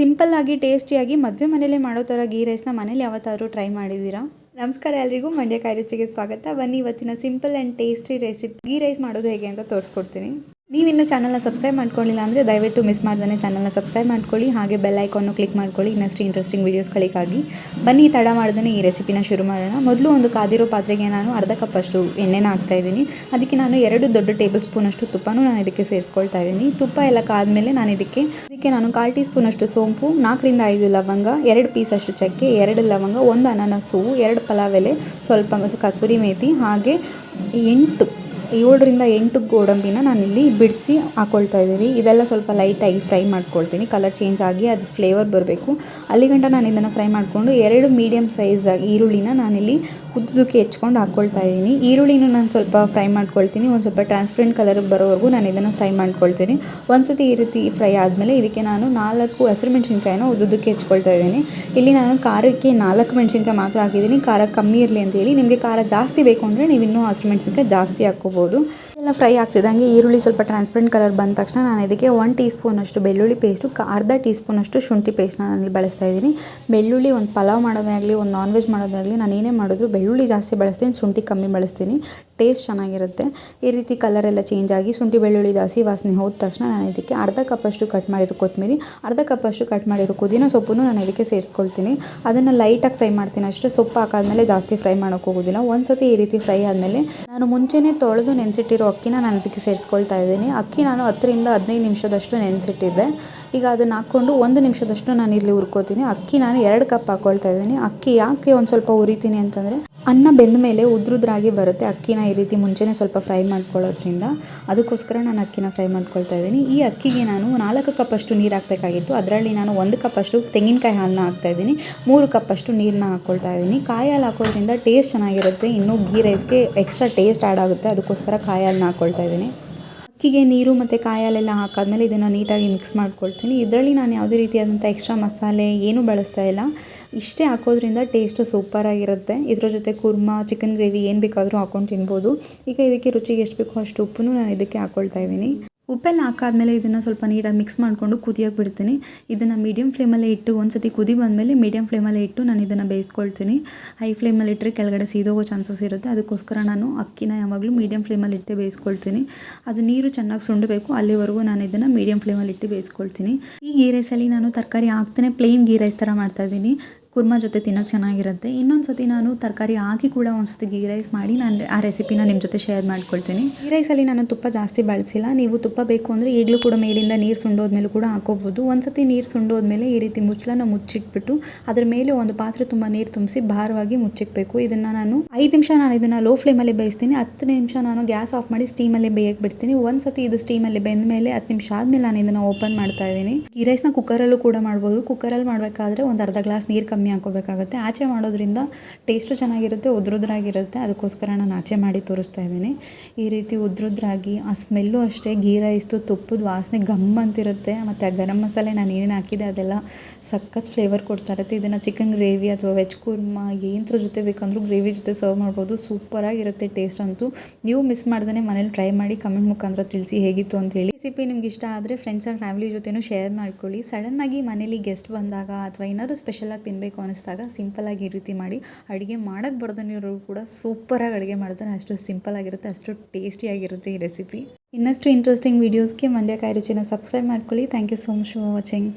ಸಿಂಪಲ್ಲಾಗಿ ಟೇಸ್ಟಿಯಾಗಿ ಮದುವೆ ಮನೇಲಿ ಮಾಡೋ ಥರ ಗೀ ರೈಸ್ನ ಮನೇಲಿ ಯಾವತ್ತಾದರೂ ಟ್ರೈ ಮಾಡಿದ್ದೀರಾ? ನಮಸ್ಕಾರ ಎಲ್ರಿಗೂ, ಮಂಡ್ಯ ಕಾಯಿ ರುಚಿಗೆ ಸ್ವಾಗತ. ಬನ್ನಿ ಇವತ್ತಿನ simple and tasty recipe. Ghee rice ಮಾಡೋದು ಹೇಗೆ ಅಂತ ತೋರಿಸ್ಕೊಡ್ತೀನಿ. ನೀವಿನ್ನೂ ಚಾನಲ್ನ ಸಬ್ಸ್ಕ್ರೈಬ್ ಮಾಡ್ಕೊಳ್ಳಿಲ್ಲ ಅಂದರೆ ದಯವಿಟ್ಟು ಮಿಸ್ ಮಾಡ್ದೇ ಚಾನಲ್ನ ಸಬ್ಸ್ಕ್ರೈಬ್ ಮಾಡ್ಕೊಳ್ಳಿ, ಹಾಗೆ ಬೆಲ್ ಐಕಾನ್ನು ಕ್ಲಿಕ್ ಮಾಡ್ಕೊಳ್ಳಿ, ಇನ್ನಷ್ಟು ಇಂಟ್ರೆಸ್ಟಿಂಗ್ ವೀಡಿಯೋಸ್ಗಳಿಗಾಗಿ ಬನ್ನಿ, ತಡ ಮಾಡ್ದೇ ಈ ರೆಸಿಪಿನ ಶುರು ಮಾಡೋಣ. ಮೊದಲು ಒಂದು ಕಾದಿರೋ ಪಾತ್ರೆಗೆ ನಾನು ಅರ್ಧ ಕಪ್ಪಷ್ಟು ಎಣ್ಣೆನ ಹಾಕ್ತಾ ಇದ್ದೀನಿ. ಅದಕ್ಕೆ ನಾನು ಎರಡು ದೊಡ್ಡ ಟೇಬಲ್ ಸ್ಪೂನಷ್ಟು ತುಪ್ಪನೂ ನಾನು ಇದಕ್ಕೆ ಸೇರಿಸ್ಕೊಳ್ತಾ ಇದ್ದೀನಿ. ತುಪ್ಪ ಎಲ್ಲ ಕಾದ್ಮೇಲೆ ನಾನು ಇದಕ್ಕೆ ಇದಕ್ಕೆ ನಾನು ಕಾಲು ಟೀ ಸ್ಪೂನಷ್ಟು ಸೋಂಪು, ನಾಲ್ಕರಿಂದ ಐದು ಲವಂಗ, ಎರಡು ಪೀಸಷ್ಟು ಚಕ್ಕೆ, ಎರಡು ಲವಂಗ, ಒಂದು ಅನಾನಸು, ಎರಡು ಪಲಾವ್ ಸ್ವಲ್ಪ ಕಸೂರಿ ಮೇತಿ, ಹಾಗೆ ಎಂಟು ಏಳರಿಂದ ಎಂಟು ಗೋಡಂಬಿನ ನಾನಿಲ್ಲಿ ಬಿಡಿಸಿ ಹಾಕ್ಕೊಳ್ತಾ ಇದ್ದೀನಿ. ಇದೆಲ್ಲ ಸ್ವಲ್ಪ ಲೈಟಾಗಿ ಫ್ರೈ ಮಾಡ್ಕೊಳ್ತೀನಿ. ಕಲರ್ ಚೇಂಜ್ ಆಗಿ ಅದು ಫ್ಲೇವರ್ ಬರಬೇಕು. ಅಲ್ಲಿಗಂಟ ನಾನು ಇದನ್ನು ಫ್ರೈ ಮಾಡಿಕೊಂಡು ಎರಡು ಮೀಡಿಯಮ್ ಸೈಜ್ ಈರುಳ್ಳಿನ ನಾನಿಲ್ಲಿ ಉದ್ದುದಕ್ಕೆ ಹೆಚ್ಕೊಂಡು ಹಾಕ್ಕೊಳ್ತಾ ಇದ್ದೀನಿ. ಈರುಳ್ಳಿನೂ ನಾನು ಸ್ವಲ್ಪ ಫ್ರೈ ಮಾಡ್ಕೊಳ್ತೀನಿ. ಒಂದು ಸ್ವಲ್ಪ ಟ್ರಾನ್ಸ್ಪರೆಂಟ್ ಕಲರ್ ಬರೋವರೆಗೂ ನಾನು ಇದನ್ನು ಫ್ರೈ ಮಾಡ್ಕೊಳ್ತೀನಿ. ಒಂದ್ಸತಿ ಈ ರೀತಿ ಫ್ರೈ ಆದಮೇಲೆ ಇದಕ್ಕೆ ನಾನು ನಾಲ್ಕು ಹಸಿರು ಮೆಣಸಿನ್ಕಾಯಿನ ಉದ್ದುದಕ್ಕೆ ಹೆಚ್ಕೊಳ್ತಾ ಇದ್ದೀನಿ. ಇಲ್ಲಿ ನಾನು ಖಾರಕ್ಕೆ ನಾಲ್ಕು ಮೆಣಸಿನ್ಕಾಯಿ ಮಾತ್ರ ಹಾಕಿದ್ದೀನಿ. ಖಾರ ಕಮ್ಮಿ ಇರಲಿ ಅಂತೇಳಿ ನಿಮಗೆ ಖಾರ ಜಾಸ್ತಿ ಬೇಕು ಅಂದರೆ ನೀವು ಇನ್ನೂ ಹಸಿರು ಮೆಣಸಿನ್ಕಾಯಿ ಜಾಸ್ತಿ ಹಾಕ್ಕೋಬೋದು. ಎಲ್ಲ ಫ್ರೈ ಆಗ್ತಿದ್ದಂಗೆ ಈರುಳ್ಳಿ ಸ್ವಲ್ಪ ಟ್ರಾನ್ಸ್ಪರೆಂಟ್ ಕಲರ್ ಬಂದ ತಕ್ಷಣ ನಾನು ಇದಕ್ಕೆ ಒನ್ ಟೀ ಸ್ಪೂನಷ್ಟು ಬೆಳ್ಳುಳ್ಳಿ ಪೇಸ್ಟು ಅರ್ಧ ಟೀ ಸ್ಪೂನಷ್ಟು ಶುಂಠಿ ಪೇಸ್ಟ್ನ ಇಲ್ಲಿ ಬಳಸ್ತಾ ಇದ್ದೀನಿ. ಬೆಳ್ಳುಳ್ಳಿ ಒಂದು ಪಲಾವ್ ಮಾಡೋದೇ ಆಗಲಿ ಒಂದು ನಾನ್ ವೆಜ್ ಮಾಡೋದೇ ಆಗಲಿ ನಾನು ಏನೇ ಮಾಡಿದ್ರು ಬೆಳ್ಳುಳ್ಳಿ ಜಾಸ್ತಿ ಬಳಸ್ತೀನಿ, ಶುಂಠಿ ಕಮ್ಮಿ ಬಳಸ್ತೀನಿ. ಟೇಸ್ಟ್ ಚೆನ್ನಾಗಿರುತ್ತೆ. ಈ ರೀತಿ ಕಲರ್ ಎಲ್ಲ ಚೇಂಜ್ ಆಗಿ ಶುಂಠಿ, ಬೆಳ್ಳುಳ್ಳಿ ಹಸಿ ವಾಸನೆ ಹೋದ ತಕ್ಷಣ ನಾನು ಇದಕ್ಕೆ ಅರ್ಧ ಕಪ್ಪಷ್ಟು ಕಟ್ ಮಾಡಿರೋ ಕೊತ್ತಂಬರಿ, ಅರ್ಧ ಕಪ್ಪಷ್ಟು ಕಟ್ ಮಾಡಿರೋ ಕುದಿನ ಸೊಪ್ಪನ್ನು ನಾನು ಇದಕ್ಕೆ ಸೇರಿಸ್ಕೊಳ್ತೀನಿ. ಅದನ್ನು ಲೈಟಾಗಿ ಫ್ರೈ ಮಾಡ್ತೀನಿ ಅಷ್ಟೇ. ಸೊಪ್ಪು ಹಾಕಾದ್ಮೇಲೆ ಜಾಸ್ತಿ ಫ್ರೈ ಮಾಡೋಕೆ ಹೋಗೋದಿಲ್ಲ. ಒಂದು ಸತಿ ಈ ರೀತಿ ಫ್ರೈ ಆದಮೇಲೆ ನಾನು ಮುಂಚೆನೇ ತೊಳೆದು ನೆನೆಸಿಟ್ಟಿರೋ ಅಕ್ಕಿನ ನಾನು ಅದಕ್ಕೆ ಸೇರಿಸ್ಕೊಳ್ತಾ ಇದ್ದೀನಿ. ಅಕ್ಕಿ ನಾನು ಹತ್ತರಿಂದ ಹದಿನೈದು ನಿಮಿಷದಷ್ಟು ನೆನೆಸಿಟ್ಟಿದ್ದೆ. ಈಗ ಅದನ್ನು ಹಾಕ್ಕೊಂಡು ಒಂದು ನಿಮಿಷದಷ್ಟು ನಾನು ಇಲ್ಲಿ ಹುರ್ಕೋತೀನಿ. ಅಕ್ಕಿ ನಾನು ಎರಡು ಕಪ್ ಹಾಕ್ಕೊಳ್ತಾ ಇದ್ದೀನಿ. ಅಕ್ಕಿ ಯಾಕೆ ಒಂದು ಸ್ವಲ್ಪ ಉರಿತೀನಿ ಅಂತಂದರೆ ಅನ್ನ ಬೆಂದ ಮೇಲೆ ಉದ್ರುದ್ರಾಗಿ ಬರುತ್ತೆ. ಅಕ್ಕಿನ ಈ ರೀತಿ ಮುಂಚೆನೇ ಸ್ವಲ್ಪ ಫ್ರೈ ಮಾಡ್ಕೊಳ್ಳೋದ್ರಿಂದ. ಅದಕ್ಕೋಸ್ಕರ ನಾನು ಅಕ್ಕಿನ ಫ್ರೈ ಮಾಡ್ಕೊಳ್ತಾ ಇದ್ದೀನಿ. ಈ ಅಕ್ಕಿಗೆ ನಾನು ನಾಲ್ಕು ಕಪ್ಪಷ್ಟು ನೀರು ಹಾಕಬೇಕಾಗಿತ್ತು. ಅದರಲ್ಲಿ ನಾನು ಒಂದು ಕಪ್ಪಷ್ಟು ತೆಂಗಿನಕಾಯಿ ಹಾಲನ್ನ ಹಾಕ್ತಾ ಇದ್ದೀನಿ. ಮೂರು ಕಪ್ಪಷ್ಟು ನೀರನ್ನ ಹಾಕ್ಕೊಳ್ತಾ ಇದ್ದೀನಿ. ಕಾಯಿ ಹಾಕೋದ್ರಿಂದ ಟೇಸ್ಟ್ ಚೆನ್ನಾಗಿರುತ್ತೆ. ಇನ್ನೂ ಗೀ ರೈಸ್ಗೆ ಎಕ್ಸ್ಟ್ರಾ ಟೇಸ್ಟ್ ಆ್ಯಡ್ ಆಗುತ್ತೆ. ಅದಕ್ಕೋಸ್ಕರ ಕಾಯಿ ಹಾಕ್ಕೊಳ್ತಾ ಇದ್ದೀನಿ. ಅಕ್ಕಿಗೆ ನೀರು ಮತ್ತು ಕಾಯಿ ಹಾಲೆಲ್ಲ ಹಾಕಾದ್ಮೇಲೆ ಇದನ್ನು ನೀಟಾಗಿ ಮಿಕ್ಸ್ ಮಾಡ್ಕೊಳ್ತೀನಿ. ಇದರಲ್ಲಿ ನಾನು ಯಾವುದೇ ರೀತಿಯಾದಂಥ ಎಕ್ಸ್ಟ್ರಾ ಮಸಾಲೆ ಏನೂ ಬಳಸ್ತಾ ಇಲ್ಲ. ಇಷ್ಟೇ ಹಾಕೋದ್ರಿಂದ ಟೇಸ್ಟು ಸೂಪರಾಗಿರುತ್ತೆ ಇದ್ರ ಜೊತೆ ಕುರ್ಮಾ, ಚಿಕನ್ ಗ್ರೇವಿ ಏನು ಬೇಕಾದರೂ ಹಾಕ್ಕೊಂಡು ತಿನ್ಬೋದು. ಈಗ ಇದಕ್ಕೆ ರುಚಿಗೆ ಎಷ್ಟು ಬೇಕೋ ಅಷ್ಟು ಉಪ್ಪನ್ನು ನಾನು ಇದಕ್ಕೆ ಹಾಕ್ಕೊಳ್ತಾ ಇದ್ದೀನಿ. ಉಪ್ಪೆಲ್ಲ ಹಾಕಾದ್ಮೇಲೆ ಇದನ್ನು ಸ್ವಲ್ಪ ನೀಟಾಗಿ ಮಿಕ್ಸ್ ಮಾಡಿಕೊಂಡು ಕುದಿಯೋಕೆ ಬಿಡ್ತೀನಿ. ಇದನ್ನು ಮೀಡಿಯಮ್ ಫ್ಲೇಮಲ್ಲೇ ಇಟ್ಟು ಒಂದು ಸತಿ ಕುದಿ ಬಂದಮೇಲೆ ಮೀಡಿಯಮ್ ಫ್ಲೇಮಲ್ಲೇ ಇಟ್ಟು ನಾನು ಇದನ್ನು ಬೇಯಿಸ್ಕೊಳ್ತೀನಿ. ಹೈ ಫ್ಲೇಮಲ್ಲಿ ಇಟ್ಟರೆ ಕೆಳಗಡೆ ಸೀದೋಗೋ ಚಾನ್ಸಸ್ ಇರುತ್ತೆ. ಅದಕ್ಕೋಸ್ಕರ ನಾನು ಅಕ್ಕಿನ ಯಾವಾಗಲೂ ಮೀಡಿಯಮ್ ಫ್ಲೇಮಲ್ಲಿ ಇಟ್ಟೆ ಬೇಯಿಸ್ಕೊಳ್ತೀನಿ. ಅದು ನೀರು ಚೆನ್ನಾಗಿ ಸುಂಡಬೇಕು. ಅಲ್ಲಿವರೆಗೂ ನಾನು ಇದನ್ನು ಮೀಡಿಯಮ್ ಫ್ಲೇಮಲ್ಲಿ ಇಟ್ಟು ಬೇಯಿಸ್ಕೊಳ್ತೀನಿ. ಈ ಗೀ ರೈಸಲ್ಲಿ ನಾನು ತರಕಾರಿ ಹಾಕ್ತಾನೆ. ಪ್ಲೇನ್ ಗೀ ರೈಸ್ ಥರ ಮಾಡ್ತಾಯಿದ್ದೀನಿ ಕುರ್ಮಾ ಜೊತೆ ತಿನ್ನೋಕ್ಕೆ ಚೆನ್ನಾಗಿರುತ್ತೆ. ಇನ್ನೊಂದು ಸತಿ ನಾನು ತರಕಾರಿ ಹಾಕಿ ಕೂಡ ಒಂದು ಸತಿ ಗೀ ರೈಸ್ ಮಾಡಿ ನಾನು ಆ ರೆಸಿಪಿನ ನಿಮ್ಮ ಜೊತೆ ಶೇರ್ ಮಾಡ್ಕೊಳ್ತೀನಿ. ಗೀ ರೈಸಲ್ಲಿ ನಾನು ತುಪ್ಪ ಜಾಸ್ತಿ ಬಳಸಿಲ್ಲ. ನೀವು ತುಪ್ಪ ಬೇಕು ಅಂದರೆ ಈಗಲೂ ಕೂಡ ಮೇಲಿಂದ ನೀರು ಸುಂಡೋದ್ಮೇಲೆ ಕೂಡ ಹಾಕೋಬೋದು ಒಂದು ಸತಿ ನೀರು ಸುಂಡೋದ್ಮೇಲೆ ಈ ರೀತಿ ಮುಚ್ಚಲನ್ನು ಮುಚ್ಚಿಟ್ಬಿಟ್ಟು ಅದ್ರ ಮೇಲೆ ಒಂದು ಪಾತ್ರೆ ತುಂಬ ನೀರು ತುಂಬಿಸಿ ಭಾರವಾಗಿ ಮುಚ್ಚಿಕ್ಬೇಕು. ಇದನ್ನು ನಾನು ಐದು ನಿಮಿಷ ನಾನು ಇದನ್ನು ಲೋ ಫ್ಲೇಮಲ್ಲಿ ಬೇಯಿಸ್ತೀನಿ. ಹತ್ತು ನಿಮಿಷ ನಾನು ಗ್ಯಾಸ್ ಆಫ್ ಮಾಡಿ ಸ್ಟೀಮಲ್ಲಿ ಬೇಯಕ್ಕೆ ಬಿಡ್ತೀನಿ. ಒಂದು ಸತಿ ಇದು ಸ್ಟೀಮಲ್ಲಿ ಬೆಂದ ಮೇಲೆ ಹತ್ತು ನಿಮಿಷ ಆದಮೇಲೆ ನಾನು ಇದನ್ನು ಓಪನ್ ಮಾಡ್ತಾ ಇದ್ದೀನಿ. ಗೀ ರೈಸ್ನ ಕುಕ್ಕರಲ್ಲೂ ಕೂಡ ಮಾಡ್ಬೋದು. ಕುಕ್ಕರಲ್ಲಿ ಮಾಡಬೇಕಾದ್ರೆ ಒಂದು ಅರ್ಧ ಗ್ಲಾಸ್ ನೀರು ಹಾಕೋಬೇಕಾಗುತ್ತೆ. ಆಚೆ ಮಾಡೋದ್ರಿಂದ ಟೇಸ್ಟು ಚೆನ್ನಾಗಿರುತ್ತೆ, ಉದ್ರುದ್ರಾಗಿರುತ್ತೆ. ಅದಕ್ಕೋಸ್ಕರ ನಾನು ಆಚೆ ಮಾಡಿ ತೋರಿಸ್ತಾ ಇದ್ದೀನಿ. ಈ ರೀತಿ ಉದ್ರುದ್ರಾಗಿ, ಆ ಸ್ಮೆಲ್ಲು ಅಷ್ಟೇ ಗೀ ರೈಸ್ದು ತುಪ್ಪದ ವಾಸನೆ ಗಮ್ ಅಂತಿರುತ್ತೆ. ಮತ್ತು ಆ ಗರಂ ಮಸಾಲೆ ನಾನು ಏನೇನು ಹಾಕಿದೆ ಅದೆಲ್ಲ ಸಖತ್ ಫ್ಲೇವರ್ ಕೊಡ್ತಾ ಇರುತ್ತೆ ಇದನ್ನು ಚಿಕನ್ ಗ್ರೇವಿ ಅಥವಾ ವೆಜ್ ಕುರ್ಮಾ ಏನತ್ರ ಜೊತೆ ಬೇಕಂದ್ರೂ ಗ್ರೇವಿ ಜೊತೆ ಸರ್ವ್ ಮಾಡ್ಬೋದು. ಸೂಪರಾಗಿರುತ್ತೆ ಟೇಸ್ಟ್ ಅಂತೂ. ನೀವು ಮಿಸ್ ಮಾಡ್ದೇ ಮನೇಲಿ ಟ್ರೈ ಮಾಡಿ ಕಮೆಂಟ್ ಮುಖಾಂತರ ತಿಳಿಸಿ ಹೇಗಿತ್ತು ಅಂತ ಹೇಳಿ ರೆಸಿಪಿ ನಿಮ್ಗೆ ಇಷ್ಟ ಆದರೆ ಫ್ರೆಂಡ್ಸ್ ಆ್ಯಂಡ್ ಫ್ಯಾಮಿಲಿ ಜೊತೆನೂ ಶೇರ್ ಮಾಡ್ಕೊಳ್ಳಿ. ಸಡನ್ನಾಗಿ ಮನೇಲಿ ಗೆಸ್ಟ್ ಬಂದಾಗ ಅಥವಾ ಏನಾದರೂ ಸ್ಪೆಷಲಾಗಿ ತಿನ್ನಬೇಕು ಅನಿಸ್ದಾಗ ಸಿಂಪಲಾಗಿ ಈ ರೀತಿ ಮಾಡಿ. ಅಡುಗೆ ಮಾಡೋಕ್ಕೆ ಬರ್ದನಿರೋರು ಕೂಡ ಸೂಪರಾಗಿ ಅಡುಗೆ ಮಾಡ್ತಾರೆ. ಅಷ್ಟು ಸಿಂಪಲ್ ಆಗಿರುತ್ತೆ, ಅಷ್ಟು ಟೇಸ್ಟಿಯಾಗಿರುತ್ತೆ ಈ ರೆಸಿಪಿ ಇನ್ನಷ್ಟು ಇಂಟ್ರೆಸ್ಟಿಂಗ್ ವೀಡಿಯೋಸ್ಗೆ ಮಂಡ್ಯ ಕಾಯಿ ರುಚಿನ ಸಬ್ಸ್ಕ್ರೈಬ್ ಮಾಡ್ಕೊಳ್ಳಿ. Thank you so much for watching